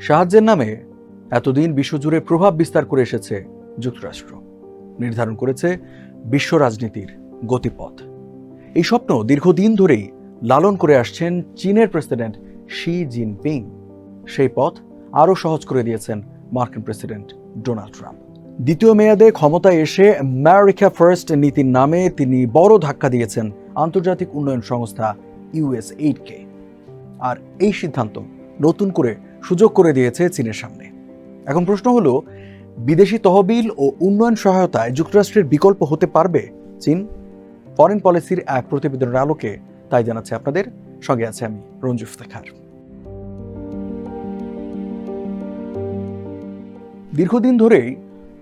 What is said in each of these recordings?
সাহায্যের নামে এতদিন বিশ্বজুড়ে প্রভাব বিস্তার করে এসেছে যুক্তরাষ্ট্র। নির্ধারণ করেছে বিশ্ব রাজনীতির গতিপথ। এই স্বপ্ন দীর্ঘদিন ধরেই লালন করে আসছেন চীনের প্রেসিডেন্ট শি জিনপিং। সেই পথ আরও সহজ করে দিয়েছেন মার্কিন প্রেসিডেন্ট ডোনাল্ড ট্রাম্প। দ্বিতীয় মেয়াদে ক্ষমতায় এসে আমেরিকা ফার্স্ট নীতির নামে তিনি বড় ধাক্কা দিয়েছেন আন্তর্জাতিক উন্নয়ন সংস্থা ইউএস এইডকে আর এই সিদ্ধান্ত নতুন করে সুযোগ করে দিয়েছে চীনের সামনে। এখন প্রশ্ন হলো, বিদেশি তহবিল ও উন্নয়ন সহায়তায় যুক্তরাষ্ট্রের বিকল্প হতে পারবে চীন? ফরেন পলিসির এক প্রতিবেদনের আলোকে তাই জানাচ্ছে আপনাদের। সঙ্গে আছে আমি রঞ্জু ইফতেখার। দীর্ঘদিন ধরেই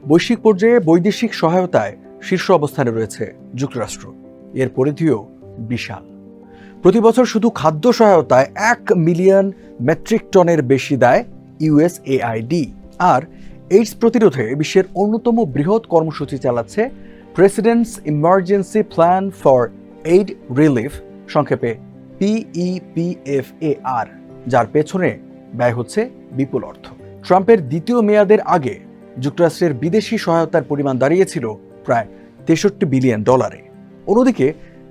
বৈশ্বিক পর্যায়ে বৈদেশিক সহায়তায় শীর্ষ অবস্থানে রয়েছে যুক্তরাষ্ট্র। এর পরিধিও বিশাল। প্রতি বছর শুধু খাদ্য সহায়তায় এক মিলিয়ন মেট্রিক টনের বেশি দেয় ইউএসএআইডি। আর এইডস প্রতিরোধে বিশ্বের অন্যতম বৃহৎ কর্মসূচি চালাচ্ছে President's emergency plan for aid relief সংক্ষেপে পিইপিএফএআর যার পেছনে ব্যয় হচ্ছে বিপুল অর্থ। ট্রাম্পের দ্বিতীয় মেয়াদের আগে যুক্তরাষ্ট্রের বিদেশি সহায়তার পরিমাণ দাঁড়িয়েছিল প্রায় তেষট্টি বিলিয়ন ডলারে। অন্যদিকে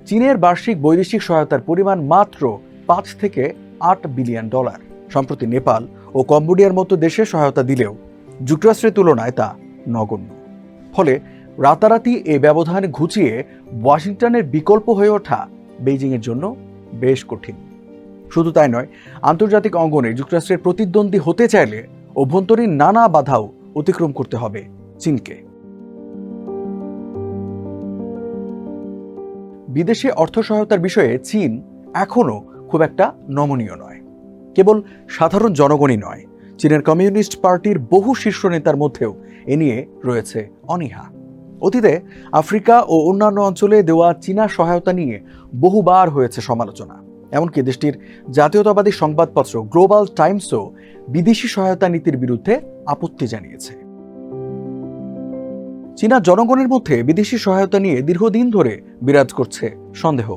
চীনের বার্ষিক বৈদেশিক সহায়তার পরিমাণ মাত্র পাঁচ থেকে আট বিলিয়ন ডলার। সম্প্রতি নেপাল ও কম্বোডিয়ার মতো দেশে সহায়তা দিলেও যুক্তরাষ্ট্রের তুলনায় তা নগণ্য। ফলে রাতারাতি এ ব্যবধান ঘুচিয়ে ওয়াশিংটনের বিকল্প হয়ে ওঠা বেইজিংয়ের জন্য বেশ কঠিন। শুধু তাই নয়, আন্তর্জাতিক অঙ্গনে যুক্তরাষ্ট্রের প্রতিদ্বন্দ্বী হতে চাইলে অভ্যন্তরীণ নানা বাধাও অতিক্রম করতে হবে চীনকে। বিদেশে অর্থ সহায়তার বিষয়ে চীন এখনও খুব একটা নমনীয় নয়। কেবল সাধারণ জনগণই নয়, চীনের কমিউনিস্ট পার্টির বহু শীর্ষ নেতার মধ্যেও এ নিয়ে রয়েছে অনীহা। অতীতে আফ্রিকা ও অন্যান্য অঞ্চলে দেওয়া চীনা সহায়তা নিয়ে বহুবার হয়েছে সমালোচনা। এমনকি দেশটির জাতীয়তাবাদী সংবাদপত্র গ্লোবাল টাইমসও বিদেশি সহায়তা নীতির বিরুদ্ধে আপত্তি জানিয়েছে। চীনা জনগণের মধ্যে বিদেশি সহায়তা নিয়ে দীর্ঘদিন ধরে বিরাজ করছে সন্দেহ।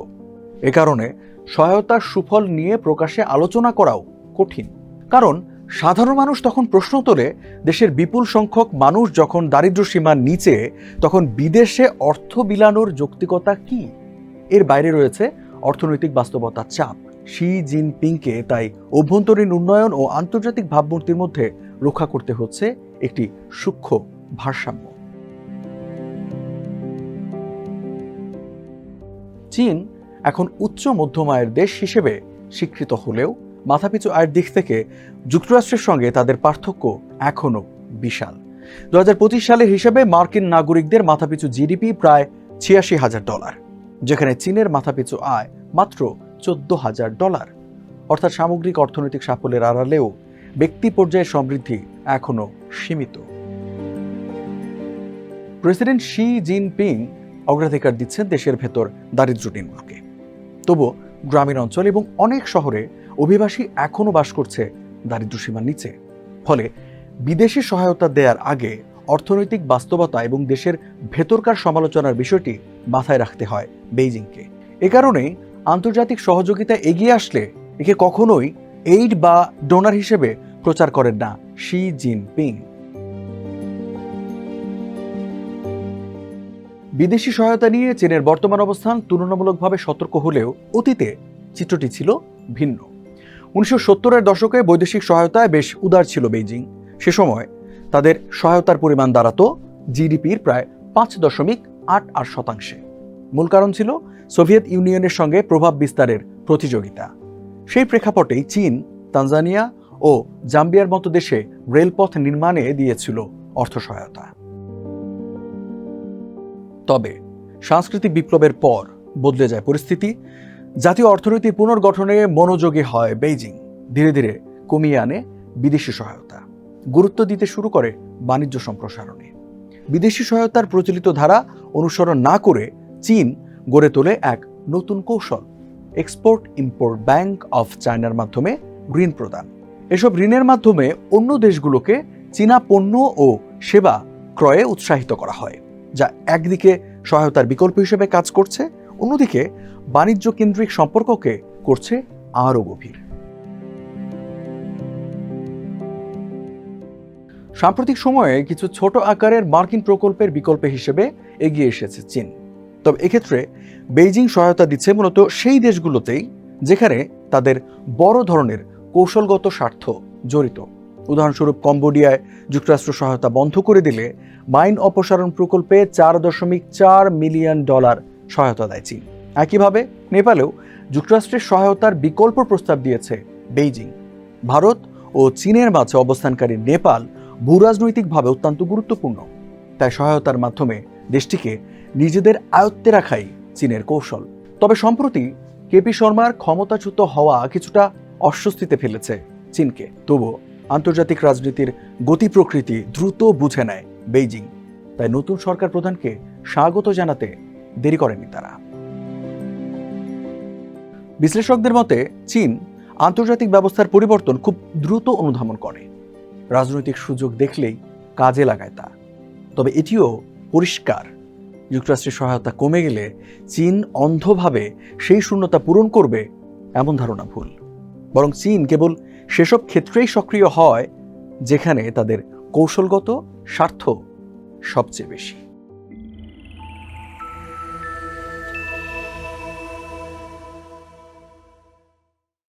এ কারণে সহায়তার সুফল নিয়ে প্রকাশে আলোচনা করাও কঠিন। কারণ সাধারণ মানুষ তখন প্রশ্ন তোলে, দেশের বিপুল সংখ্যক মানুষ যখন দারিদ্র্য সীমার নিচে, তখন বিদেশে অর্থ বিলানোর যৌক্তিকতা কি? এর বাইরে রয়েছে অর্থনৈতিক বাস্তবতার চাপ। শি জিনপিংকে তাই অভ্যন্তরীণ উন্নয়ন ও আন্তর্জাতিক ভাবমূর্তির মধ্যে রক্ষা করতে হচ্ছে একটি সূক্ষ্ম ভারসাম্য। চীন এখন উচ্চ মধ্যম আয়ের দেশ হিসেবে স্বীকৃত হলেও মাথাপিছু আয়ের দিক থেকে যুক্তরাষ্ট্রের সঙ্গে তাদের পার্থক্য এখনও বিশাল। দু সালের হিসেবে মার্কিন নাগরিকদের মাথাপিছু জিডিপি প্রায় ছিয়াশি হাজার ডলার, যেখানে চীনের মাথাপিছু আয় মাত্র চোদ্দ হাজার ডলার। অর্থাৎ সামগ্রিক অর্থনৈতিক সাফল্যের আড়ালেও ব্যক্তি পর্যায়ে সমৃদ্ধি এখনও সীমিত। প্রেসিডেন্ট শি জিনপিং অগ্রাধিকার দিচ্ছেন দেশের ভেতর দারিদ্র্য নির্মূলকে তবু গ্রামীণ অঞ্চল এবং অনেক শহরে অভিবাসী এখনও বাস করছে দারিদ্র্য সীমার নিচে। ফলে বিদেশি সহায়তা দেওয়ার আগে অর্থনৈতিক বাস্তবতা এবং দেশের ভেতরকার সমালোচনার বিষয়টি মাথায় রাখতে হয় বেইজিংকে। এ কারণেই আন্তর্জাতিক সহযোগিতা এগিয়ে আসলে একে কখনোই এইড বা ডোনার হিসেবে প্রচার করেন না শি জিনপিং। বিদেশি সহায়তা নিয়ে চীনের বর্তমান অবস্থান তুলনামূলকভাবে সতর্ক হলেও অতীতে চিত্রটি ছিল ভিন্ন। উনিশশো সত্তরের দশকে বৈদেশিক সহায়তায় বেশ উদার ছিল বেইজিং। সে সময় তাদের সহায়তার পরিমাণ দাঁড়াতো জিডিপির প্রায় পাঁচ দশমিক আট আট শতাংশে। মূল কারণ ছিল সোভিয়েত ইউনিয়নের সঙ্গে প্রভাব বিস্তারের প্রতিযোগিতা। সেই প্রেক্ষাপটেই চীন, তানজানিয়া ও জাম্বিয়ার মতো দেশে রেলপথ নির্মাণে দিয়েছিল অর্থ সহায়তা। তবে সাংস্কৃতিক বিপ্লবের পর বদলে যায় পরিস্থিতি। জাতীয় অর্থনীতির পুনর্গঠনে মনোযোগী হয় বেইজিং। ধীরে ধীরে কমিয়ে আনে বিদেশি সহায়তা। গুরুত্ব দিতে শুরু করে বাণিজ্য সম্প্রসারণে। বিদেশি সহায়তার প্রচলিত ধারা অনুসরণ না করে চীন গড়ে তোলে এক নতুন কৌশল এক্সপোর্ট ইম্পোর্ট ব্যাংক অফ চায়নার মাধ্যমে ঋণ প্রদান। এসব ঋণের মাধ্যমে অন্য দেশগুলোকে চীনা পণ্য ও সেবা ক্রয়ে উৎসাহিত করা হয়। যা একদিকে সহায়তার বিকল্প হিসেবে কাজ করছে, অন্যদিকে বাণিজ্য কেন্দ্রিক সম্পর্ককে করছে আরও গভীর। সাম্প্রতিক সময়ে কিছু ছোট আকারের মার্কিন প্রকল্পের বিকল্প হিসেবে এগিয়ে এসেছে চীন। তবে এক্ষেত্রে বেইজিং সহায়তা দিচ্ছে মূলত সেই দেশগুলোতেই, যেখানে তাদের বড় ধরনের কৌশলগত স্বার্থ জড়িত। উদাহরণস্বরূপ কম্বোডিয়ায় যুক্তরাষ্ট্র সহায়তা বন্ধ করে দিলে মাইন অপসারণ প্রকল্পে চার দশমিক চার মিলিয়ন ডলার সহায়তা দেয় চীন। একইভাবে নেপালেও যুক্তরাষ্ট্রের সহায়তার বিকল্প প্রস্তাব দিয়েছে বেইজিং। ভারত ও চীনের মাঝে অবস্থানকারী নেপাল ভূরাজনৈতিকভাবে অত্যন্ত গুরুত্বপূর্ণ। তাই সহায়তার মাধ্যমে দেশটিকে নিজেদের আয়ত্তে রাখাই চীনের কৌশল। তবে সম্প্রতি কেপি শর্মার ক্ষমতাচ্যুত হওয়া কিছুটা অস্বস্তিতে ফেলেছে চীনকে। তবুও আন্তর্জাতিক রাজনীতির গতি প্রকৃতি দ্রুত বুঝে নেয় বেইজিং। তাই নতুন সরকার প্রধানকে স্বাগত জানাতে দেরি করেনি তারা। বিশ্লেষকদের মতে, চীন আন্তর্জাতিক ব্যবস্থার পরিবর্তন খুব দ্রুত অনুধাবন করে। রাজনৈতিক সুযোগ দেখলেই কাজে লাগায় তা। তবে এটিও পরিষ্কার। যুক্তরাষ্ট্রের সহায়তা কমে গেলে চীন অন্ধভাবে সেই শূন্যতা পূরণ করবে এমন ধারণা ভুল। বরং চীন কেবল সেসব ক্ষেত্রেই সক্রিয় হয় যেখানে তাদের কৌশলগত স্বার্থ সবচেয়ে বেশি।